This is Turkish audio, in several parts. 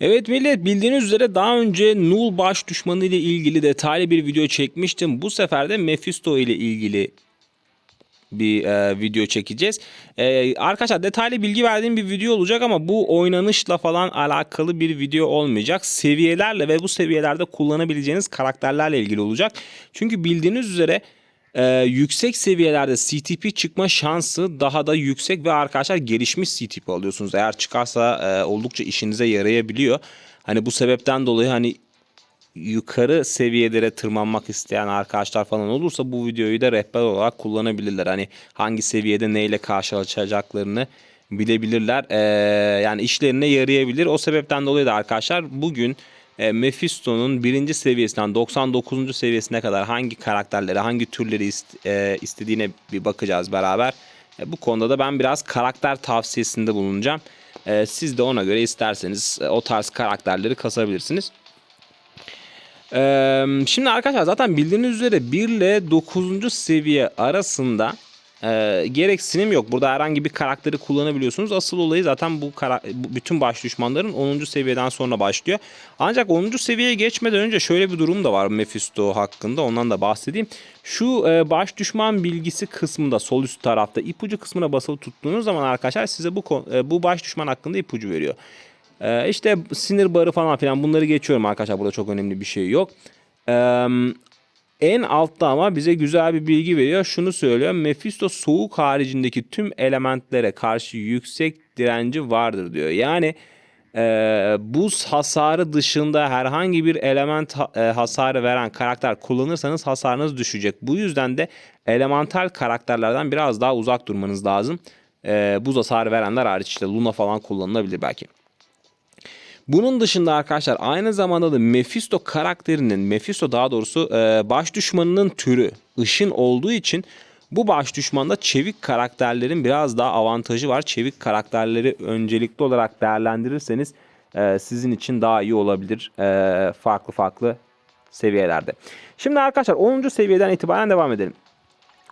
Evet millet bildiğiniz üzere daha önce Null baş düşmanı ile ilgili detaylı bir video çekmiştim. Bu sefer de Mephisto ile ilgili bir e, video çekeceğiz. E, arkadaşlar detaylı bilgi verdiğim bir video olacak ama bu oynanışla falan alakalı bir video olmayacak. Seviyelerle ve bu seviyelerde kullanabileceğiniz karakterlerle ilgili olacak. Çünkü bildiğiniz üzere e, yüksek seviyelerde CTP çıkma şansı daha da yüksek ve arkadaşlar gelişmiş CTP alıyorsunuz. Eğer çıkarsa e, oldukça işinize yarayabiliyor. Hani bu sebepten dolayı hani yukarı seviyelere tırmanmak isteyen arkadaşlar falan olursa bu videoyu da rehber olarak kullanabilirler. Hani hangi seviyede neyle karşılaşacaklarını bilebilirler. Ee, yani işlerine yarayabilir. O sebepten dolayı da arkadaşlar bugün e, Mephisto'nun birinci seviyesinden 99. seviyesine kadar hangi karakterleri, hangi türleri ist- e, istediğine bir bakacağız beraber. E, bu konuda da ben biraz karakter tavsiyesinde bulunacağım. E, siz de ona göre isterseniz e, o tarz karakterleri kasabilirsiniz. Ee, şimdi arkadaşlar zaten bildiğiniz üzere 1 ile 9. seviye arasında e, gereksinim yok. Burada herhangi bir karakteri kullanabiliyorsunuz. Asıl olayı zaten bu, bütün baş düşmanların 10. seviyeden sonra başlıyor. Ancak 10. seviyeye geçmeden önce şöyle bir durum da var Mephisto hakkında. Ondan da bahsedeyim. Şu e, baş düşman bilgisi kısmında sol üst tarafta ipucu kısmına basılı tuttuğunuz zaman arkadaşlar size bu e, bu baş düşman hakkında ipucu veriyor. Ee, işte sinir barı falan filan bunları geçiyorum arkadaşlar. Burada çok önemli bir şey yok. Ee, en altta ama bize güzel bir bilgi veriyor. Şunu söylüyor. Mephisto soğuk haricindeki tüm elementlere karşı yüksek direnci vardır diyor. Yani e, buz hasarı dışında herhangi bir element e, hasarı veren karakter kullanırsanız hasarınız düşecek. Bu yüzden de elemental karakterlerden biraz daha uzak durmanız lazım. E, buz hasarı verenler hariç işte Luna falan kullanılabilir belki. Bunun dışında arkadaşlar aynı zamanda da Mephisto karakterinin, Mephisto daha doğrusu e, baş düşmanının türü ışın olduğu için bu baş düşmanda çevik karakterlerin biraz daha avantajı var. Çevik karakterleri öncelikli olarak değerlendirirseniz e, sizin için daha iyi olabilir e, farklı farklı seviyelerde. Şimdi arkadaşlar 10. seviyeden itibaren devam edelim.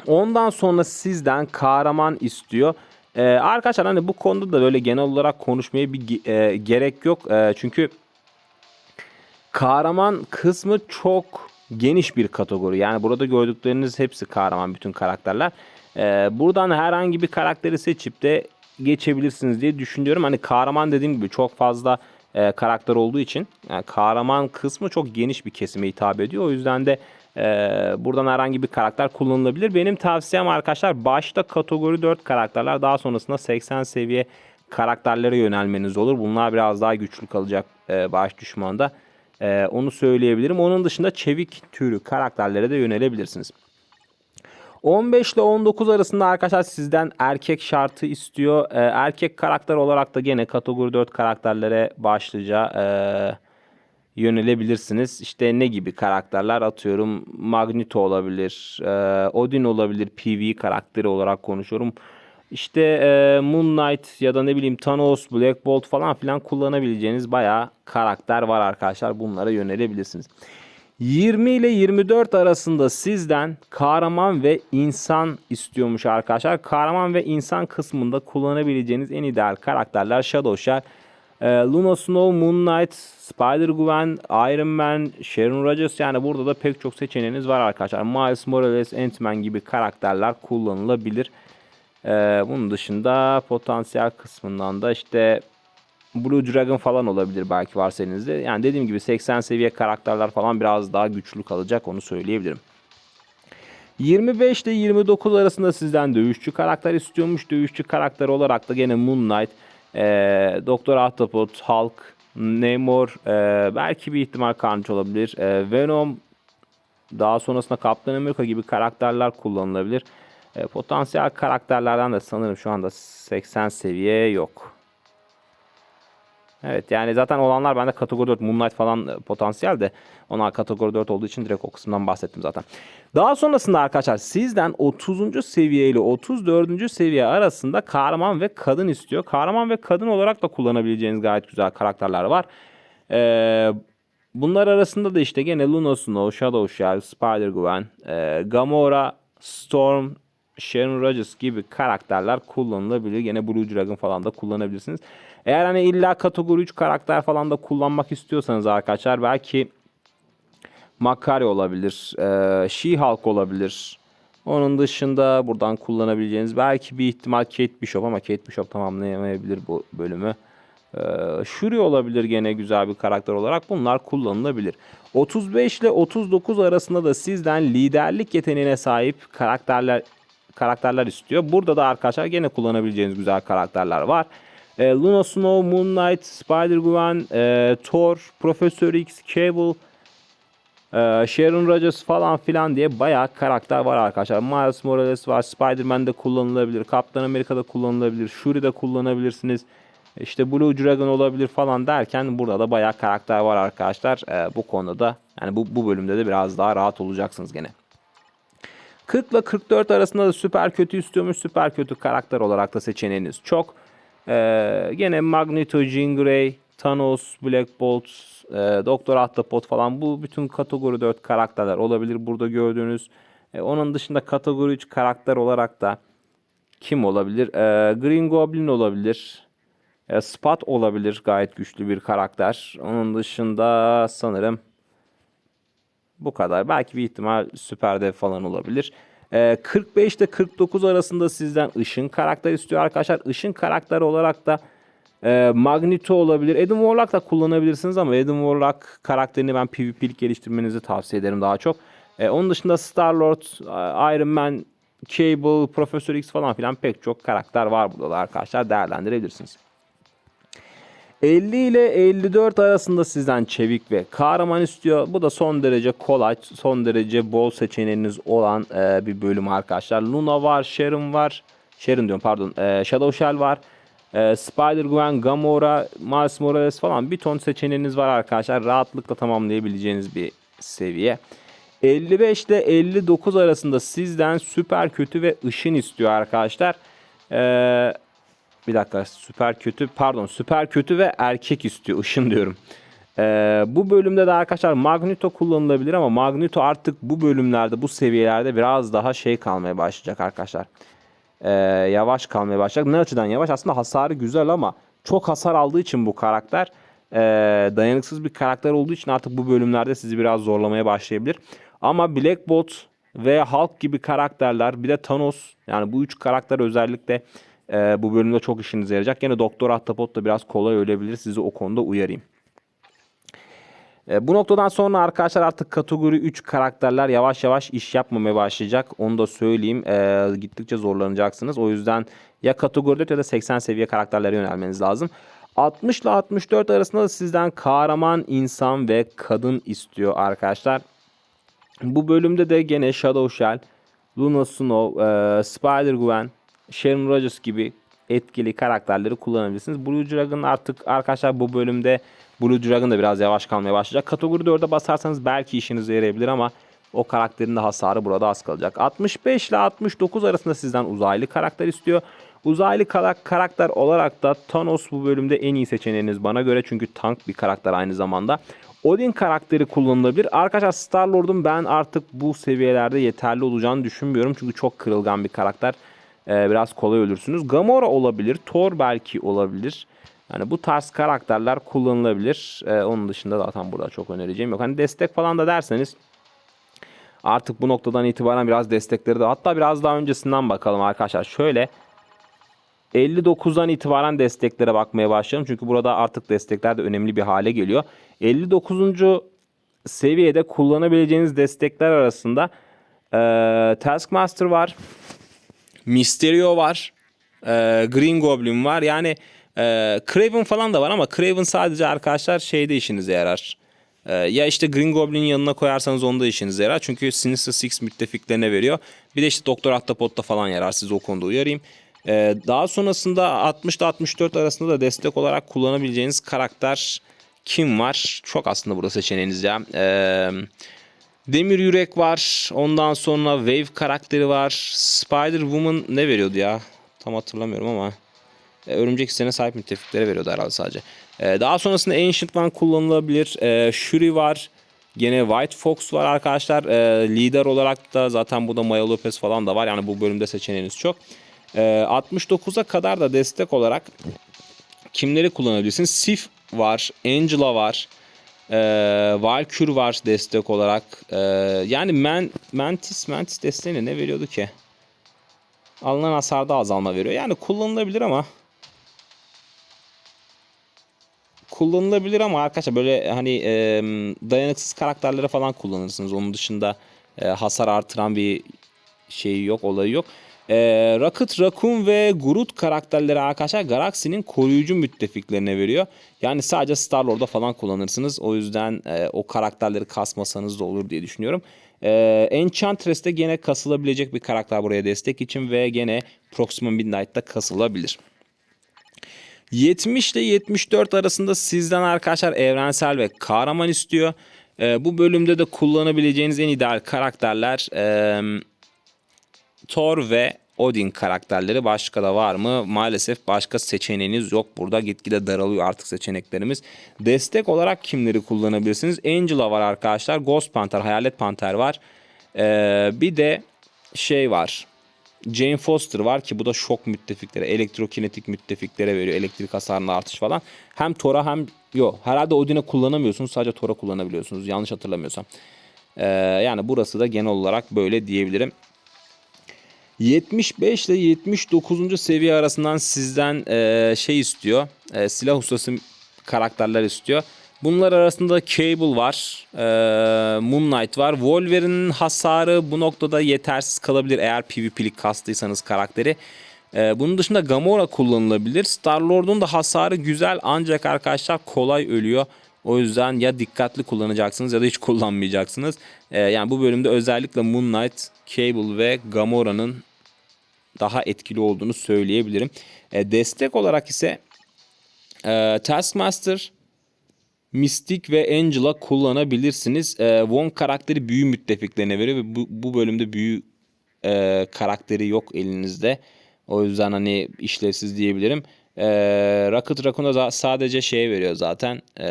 Ondan sonra sizden kahraman istiyor. Ee, arkadaşlar hani bu konuda da böyle genel olarak konuşmaya bir e, gerek yok. E, çünkü kahraman kısmı çok geniş bir kategori. Yani burada gördükleriniz hepsi kahraman bütün karakterler. Ee, buradan herhangi bir karakteri seçip de geçebilirsiniz diye düşünüyorum. Hani kahraman dediğim gibi çok fazla e, karakter olduğu için yani kahraman kısmı çok geniş bir kesime hitap ediyor. O yüzden de e, buradan herhangi bir karakter kullanılabilir. Benim tavsiyem arkadaşlar başta kategori 4 karakterler daha sonrasında 80 seviye karakterlere yönelmeniz olur. Bunlar biraz daha güçlü kalacak e, baş düşmanda. E, onu söyleyebilirim. Onun dışında çevik türü karakterlere de yönelebilirsiniz. 15 ile 19 arasında arkadaşlar sizden erkek şartı istiyor. Ee, erkek karakter olarak da gene kategori 4 karakterlere başlıca e, yönelebilirsiniz. İşte ne gibi karakterler atıyorum. Magneto olabilir, e, Odin olabilir, PV karakteri olarak konuşuyorum. İşte e, Moon Knight ya da ne bileyim Thanos, Black Bolt falan filan kullanabileceğiniz bayağı karakter var arkadaşlar. Bunlara yönelebilirsiniz. 20 ile 24 arasında sizden kahraman ve insan istiyormuş arkadaşlar. Kahraman ve insan kısmında kullanabileceğiniz en ideal karakterler Shadow Share, e, Luna Snow, Moon Knight, Spider-Gwen, Iron Man, Sharon Rogers yani burada da pek çok seçeneğiniz var arkadaşlar. Miles Morales, Ant-Man gibi karakterler kullanılabilir. E, bunun dışında potansiyel kısmından da işte Blue Dragon falan olabilir belki varsa elinizde. Yani dediğim gibi 80 seviye karakterler falan biraz daha güçlü kalacak onu söyleyebilirim. 25 ile 29 arasında sizden dövüşçü karakter istiyormuş. Dövüşçü karakter olarak da gene Moon Knight, e, Doktor Ahtapot, Hulk, Namor, e, belki bir ihtimal Carnage olabilir. E, Venom, daha sonrasında Kaptan Amerika gibi karakterler kullanılabilir. E, potansiyel karakterlerden de sanırım şu anda 80 seviye yok. Evet yani zaten olanlar bende kategori 4 Moonlight falan e, potansiyel de onlar kategori 4 olduğu için direkt o kısımdan bahsettim zaten. Daha sonrasında arkadaşlar sizden 30. seviye ile 34. seviye arasında kahraman ve kadın istiyor. Kahraman ve kadın olarak da kullanabileceğiniz gayet güzel karakterler var. Ee, bunlar arasında da işte gene Luna Snow, Shadow Shell, Spider-Gwen, e, Gamora, Storm, Sharon Rogers gibi karakterler kullanılabilir. Gene Blue Dragon falan da kullanabilirsiniz. Eğer hani illa kategori 3 karakter falan da kullanmak istiyorsanız arkadaşlar belki Makari olabilir, e, She-Hulk olabilir. Onun dışında buradan kullanabileceğiniz belki bir ihtimal Kate Bishop ama Kate Bishop tamamlayamayabilir bu bölümü. Ee, Shuri olabilir gene güzel bir karakter olarak. Bunlar kullanılabilir. 35 ile 39 arasında da sizden liderlik yeteneğine sahip karakterler karakterler istiyor. Burada da arkadaşlar gene kullanabileceğiniz güzel karakterler var. Ee, Luna Snow, Moon Knight, Spider-Gwen, e, Thor, Professor X, Cable, ee, Sharon Rogers falan filan diye bayağı karakter var arkadaşlar. Miles Morales var. Spider-Man'de kullanılabilir. Kaptan Amerika'da kullanılabilir. Shuri'de kullanabilirsiniz. İşte Blue Dragon olabilir falan derken burada da bayağı karakter var arkadaşlar. Ee, bu konuda da yani bu, bu bölümde de biraz daha rahat olacaksınız gene. 40 ile 44 arasında da süper kötü istiyormuş. Süper kötü karakter olarak da seçeneğiniz çok. Ee, gene Magneto, Jean Grey, Thanos, Black Bolt, e, Doktor Ahtapot falan bu bütün kategori 4 karakterler olabilir burada gördüğünüz. E, onun dışında kategori 3 karakter olarak da kim olabilir? E, Green Goblin olabilir. E, Spot olabilir gayet güçlü bir karakter. Onun dışında sanırım bu kadar. Belki bir ihtimal süper dev falan olabilir. Ee, 45 ile 49 arasında sizden ışın karakter istiyor arkadaşlar. Işın karakter olarak da e, Magneto olabilir. Adam Warlock da kullanabilirsiniz ama Adam Warlock karakterini ben PvP'lik geliştirmenizi tavsiye ederim daha çok. E, onun dışında Star-Lord, e, Iron Man, Cable, Professor X falan filan pek çok karakter var burada da arkadaşlar değerlendirebilirsiniz. 50 ile 54 arasında sizden çevik ve kahraman istiyor. Bu da son derece kolay, son derece bol seçeneğiniz olan e, bir bölüm arkadaşlar. Luna var, Sharon var. Sharon diyorum pardon. E, Shadow Shell var. E, Spider-Gwen, Gamora, Miles Morales falan bir ton seçeneğiniz var arkadaşlar. Rahatlıkla tamamlayabileceğiniz bir seviye. 55 ile 59 arasında sizden süper kötü ve ışın istiyor arkadaşlar. Eee bir dakika süper kötü pardon süper kötü ve erkek istiyor ışın diyorum. Ee, bu bölümde de arkadaşlar Magneto kullanılabilir ama Magneto artık bu bölümlerde bu seviyelerde biraz daha şey kalmaya başlayacak arkadaşlar. Ee, yavaş kalmaya başlayacak. Ne açıdan yavaş? Aslında hasarı güzel ama çok hasar aldığı için bu karakter e, dayanıksız bir karakter olduğu için artık bu bölümlerde sizi biraz zorlamaya başlayabilir. Ama Black Bolt ve Hulk gibi karakterler bir de Thanos yani bu üç karakter özellikle e, bu bölümde çok işinize yarayacak. Yine Doktor Ahtapot da biraz kolay ölebilir. Sizi o konuda uyarayım. E, bu noktadan sonra arkadaşlar artık kategori 3 karakterler yavaş yavaş iş yapmamaya başlayacak. Onu da söyleyeyim. E, gittikçe zorlanacaksınız. O yüzden ya kategori 4 ya da 80 seviye karakterlere yönelmeniz lazım. 60 ile 64 arasında da sizden kahraman insan ve kadın istiyor arkadaşlar. Bu bölümde de gene Shadow Shell, Luna Snow, e, Spider-Gwen, Sharon Rogers gibi etkili karakterleri kullanabilirsiniz. Blue Dragon artık arkadaşlar bu bölümde Blue Dragon da biraz yavaş kalmaya başlayacak. Kategori 4'e basarsanız belki işinize yarayabilir ama o karakterin de hasarı burada az kalacak. 65 ile 69 arasında sizden uzaylı karakter istiyor. Uzaylı karakter olarak da Thanos bu bölümde en iyi seçeneğiniz bana göre. Çünkü tank bir karakter aynı zamanda. Odin karakteri kullanılabilir. Arkadaşlar Star-Lord'un ben artık bu seviyelerde yeterli olacağını düşünmüyorum. Çünkü çok kırılgan bir karakter. Ee, biraz kolay ölürsünüz. Gamora olabilir. Thor belki olabilir. Yani bu tarz karakterler kullanılabilir. Ee, onun dışında zaten burada çok önereceğim yok. Hani destek falan da derseniz artık bu noktadan itibaren biraz destekleri de hatta biraz daha öncesinden bakalım arkadaşlar. Şöyle 59'dan itibaren desteklere bakmaya başlayalım. Çünkü burada artık destekler de önemli bir hale geliyor. 59. seviyede kullanabileceğiniz destekler arasında e, Taskmaster var. Mysterio var. E, Green Goblin var. Yani e, Craven falan da var ama Craven sadece arkadaşlar şeyde işinize yarar. E, ya işte Green Goblin'in yanına koyarsanız onda işinize yarar. Çünkü Sinister Six müttefiklerine veriyor. Bir de işte Doktor Ahtapot'ta falan yarar. Sizi o konuda uyarayım. E, daha sonrasında 60 ile 64 arasında da destek olarak kullanabileceğiniz karakter kim var? Çok aslında burada seçeneğiniz ya. Eee... Demir Yürek var. Ondan sonra Wave karakteri var. Spider Woman ne veriyordu ya? Tam hatırlamıyorum ama. E, örümcek hissine sahip müttefiklere veriyordu herhalde sadece. E, daha sonrasında Ancient One kullanılabilir. E, Shuri var. Gene White Fox var arkadaşlar. E, lider olarak da zaten burada Maya Lopez falan da var. Yani bu bölümde seçeneğiniz çok. E, 69'a kadar da destek olarak kimleri kullanabilirsiniz? Sif var, Angela var, e, Valkyr var destek olarak. E, yani Man, Mantis, Mantis desteğine ne veriyordu ki? Alınan hasarda azalma veriyor. Yani kullanılabilir ama kullanılabilir ama arkadaşlar böyle hani e, dayanıksız karakterlere falan kullanırsınız. Onun dışında e, hasar artıran bir şeyi yok, olayı yok. E, Rocket Raccoon ve Groot karakterleri arkadaşlar Galaxy'nin koruyucu müttefiklerine veriyor. Yani sadece Star-Lord'da falan kullanırsınız. O yüzden e, o karakterleri kasmasanız da olur diye düşünüyorum. E, Enchantress'te gene kasılabilecek bir karakter buraya destek için ve gene Proxima Midnight'ta kasılabilir. 70 ile 74 arasında sizden arkadaşlar evrensel ve kahraman istiyor. Ee, bu bölümde de kullanabileceğiniz en ideal karakterler e, Thor ve Odin karakterleri. Başka da var mı? Maalesef başka seçeneğiniz yok. Burada gitgide daralıyor artık seçeneklerimiz. Destek olarak kimleri kullanabilirsiniz? Angela var arkadaşlar. Ghost Panther, Hayalet Panther var. Ee, bir de şey var. Jane Foster var ki bu da şok müttefiklere, elektrokinetik müttefiklere veriyor. Elektrik hasarında artış falan. Hem Thor'a hem yok herhalde Odin'e kullanamıyorsunuz. Sadece Thor'a kullanabiliyorsunuz. Yanlış hatırlamıyorsam. Ee, yani burası da genel olarak böyle diyebilirim. 75 ile 79. seviye arasından sizden e, şey istiyor. E, silah ustası karakterler istiyor. Bunlar arasında Cable var, e, Moon Knight var. Wolverine'in hasarı bu noktada yetersiz kalabilir eğer PvP'lik kastıysanız karakteri. E, bunun dışında Gamora kullanılabilir. Star-Lord'un da hasarı güzel ancak arkadaşlar kolay ölüyor. O yüzden ya dikkatli kullanacaksınız ya da hiç kullanmayacaksınız. E, yani bu bölümde özellikle Moon Knight, Cable ve Gamora'nın daha etkili olduğunu söyleyebilirim. E, destek olarak ise e, Taskmaster, Mystic ve Angela kullanabilirsiniz. E, Wong karakteri büyü müttefiklerine veriyor ve bu, bu bölümde büyü e, karakteri yok elinizde. O yüzden hani işlevsiz diyebilirim. E, Rocket Raccoon'a da sadece şey veriyor zaten. E,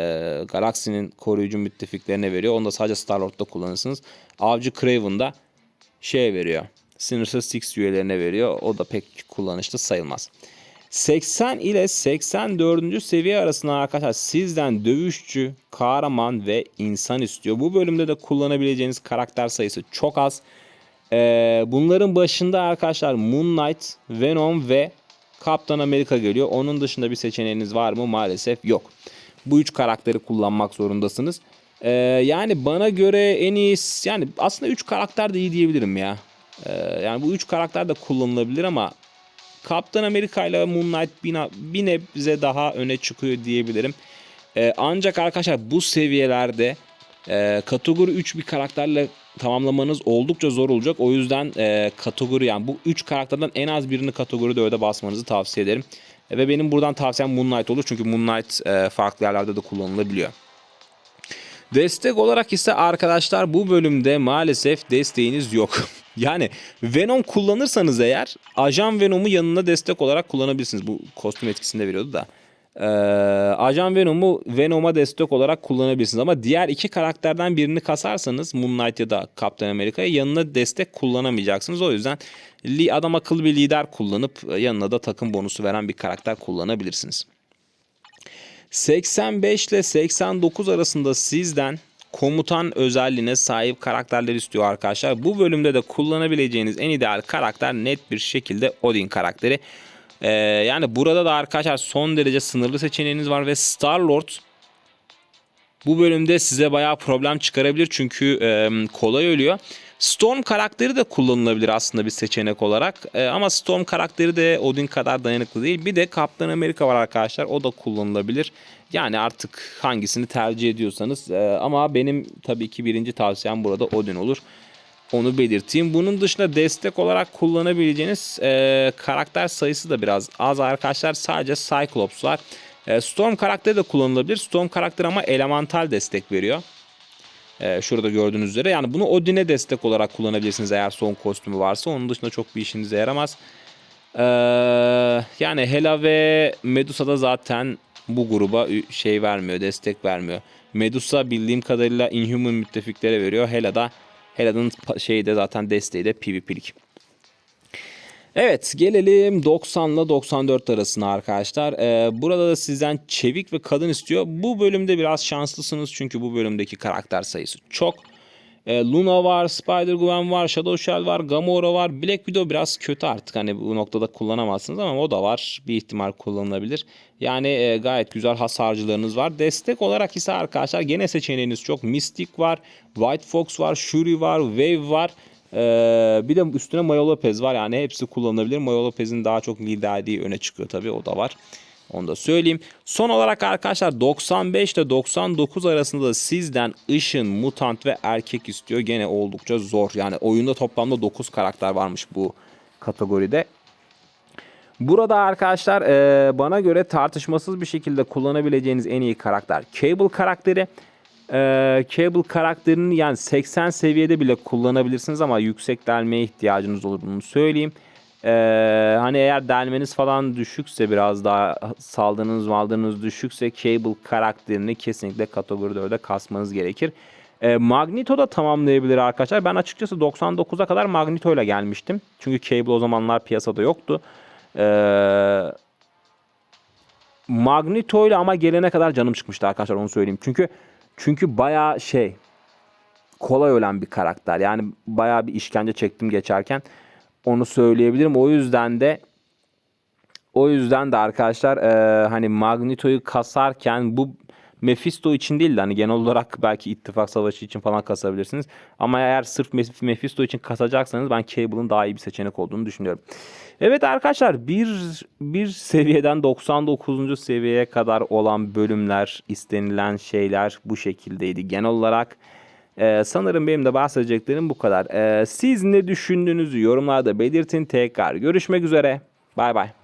Galaxy'nin koruyucu müttefiklerine veriyor. Onu da sadece Star-Lord'da kullanırsınız. Avcı Craven'da şey veriyor. Sınırsız Six üyelerine veriyor. O da pek kullanışlı sayılmaz. 80 ile 84. seviye arasında arkadaşlar sizden dövüşçü, kahraman ve insan istiyor. Bu bölümde de kullanabileceğiniz karakter sayısı çok az. Ee, bunların başında arkadaşlar Moon Knight, Venom ve Kaptan Amerika geliyor. Onun dışında bir seçeneğiniz var mı? Maalesef yok. Bu üç karakteri kullanmak zorundasınız. Ee, yani bana göre en iyi yani aslında 3 karakter de iyi diyebilirim ya. Ee, yani bu üç karakter de kullanılabilir ama Kaptan Amerika ile Moon Knight bir nebze daha öne çıkıyor diyebilirim. Ee, ancak arkadaşlar bu seviyelerde e, kategori 3 bir karakterle tamamlamanız oldukça zor olacak. O yüzden e, kategori yani bu 3 karakterden en az birini kategori 4'e basmanızı tavsiye ederim. E, ve benim buradan tavsiyem Moon Knight olur. Çünkü Moon Knight e, farklı yerlerde de kullanılabiliyor. Destek olarak ise arkadaşlar bu bölümde maalesef desteğiniz yok. yani Venom kullanırsanız eğer Ajan Venom'u yanına destek olarak kullanabilirsiniz. Bu kostüm etkisinde veriyordu da. Ee, Ajan Venom'u Venom'a destek olarak kullanabilirsiniz. Ama diğer iki karakterden birini kasarsanız Moon Knight ya da Captain America'ya yanına destek kullanamayacaksınız. O yüzden adam akıllı bir lider kullanıp yanına da takım bonusu veren bir karakter kullanabilirsiniz. 85 ile 89 arasında sizden komutan özelliğine sahip karakterler istiyor arkadaşlar. Bu bölümde de kullanabileceğiniz en ideal karakter net bir şekilde Odin karakteri. Ee, yani burada da arkadaşlar son derece sınırlı seçeneğiniz var ve Star Lord bu bölümde size bayağı problem çıkarabilir çünkü e, kolay ölüyor. Storm karakteri de kullanılabilir aslında bir seçenek olarak. E, ama Storm karakteri de Odin kadar dayanıklı değil. Bir de Kaptan Amerika var arkadaşlar. O da kullanılabilir. Yani artık hangisini tercih ediyorsanız. E, ama benim tabii ki birinci tavsiyem burada Odin olur. Onu belirteyim. Bunun dışında destek olarak kullanabileceğiniz e, karakter sayısı da biraz az arkadaşlar. Sadece Cyclops var. E, Storm karakteri de kullanılabilir. Storm karakteri ama elemental destek veriyor. Ee, şurada gördüğünüz üzere. Yani bunu Odin'e destek olarak kullanabilirsiniz eğer son kostümü varsa. Onun dışında çok bir işinize yaramaz. Ee, yani Hela ve Medusa da zaten bu gruba şey vermiyor, destek vermiyor. Medusa bildiğim kadarıyla Inhuman müttefiklere veriyor. Hela da Hela'nın şeyi de zaten desteği de PvP'lik. Evet gelelim 90 ile 94 arasına arkadaşlar. Ee, burada da sizden çevik ve kadın istiyor. Bu bölümde biraz şanslısınız çünkü bu bölümdeki karakter sayısı çok. Ee, Luna var, Spider-Gwen var, Shadow Shell var, Gamora var. Black Widow biraz kötü artık hani bu noktada kullanamazsınız ama o da var. Bir ihtimal kullanılabilir. Yani e, gayet güzel hasarcılarınız var. Destek olarak ise arkadaşlar gene seçeneğiniz çok. Mystic var, White Fox var, Shuri var, Wave var. Ee, bir de üstüne Mayo Lopez var yani hepsi kullanılabilir. Mayo Lopez'in daha çok liderliği öne çıkıyor tabii o da var. Onu da söyleyeyim. Son olarak arkadaşlar 95 ile 99 arasında da sizden ışın, mutant ve erkek istiyor. Gene oldukça zor. Yani oyunda toplamda 9 karakter varmış bu kategoride. Burada arkadaşlar bana göre tartışmasız bir şekilde kullanabileceğiniz en iyi karakter Cable karakteri. Cable karakterini yani 80 seviyede bile kullanabilirsiniz ama yüksek delmeye ihtiyacınız olur bunu söyleyeyim. E, hani eğer delmeniz falan düşükse biraz daha saldırınız maldırınız düşükse Cable karakterini kesinlikle kategori 4'e kasmanız gerekir. E, Magneto da tamamlayabilir arkadaşlar. Ben açıkçası 99'a kadar Magneto ile gelmiştim. Çünkü Cable o zamanlar piyasada yoktu. Eee Magneto ile ama gelene kadar canım çıkmıştı arkadaşlar onu söyleyeyim. Çünkü çünkü bayağı şey kolay ölen bir karakter. Yani bayağı bir işkence çektim geçerken. Onu söyleyebilirim. O yüzden de o yüzden de arkadaşlar eee, hani Magneto'yu kasarken bu Mephisto için değil de hani genel olarak belki ittifak savaşı için falan kasabilirsiniz. Ama eğer sırf Meph- Mephisto için kasacaksanız ben Cable'ın daha iyi bir seçenek olduğunu düşünüyorum. Evet arkadaşlar bir, bir seviyeden 99. seviyeye kadar olan bölümler, istenilen şeyler bu şekildeydi. Genel olarak ee, sanırım benim de bahsedeceklerim bu kadar. Ee, siz ne düşündüğünüzü yorumlarda belirtin tekrar. Görüşmek üzere. Bay bay.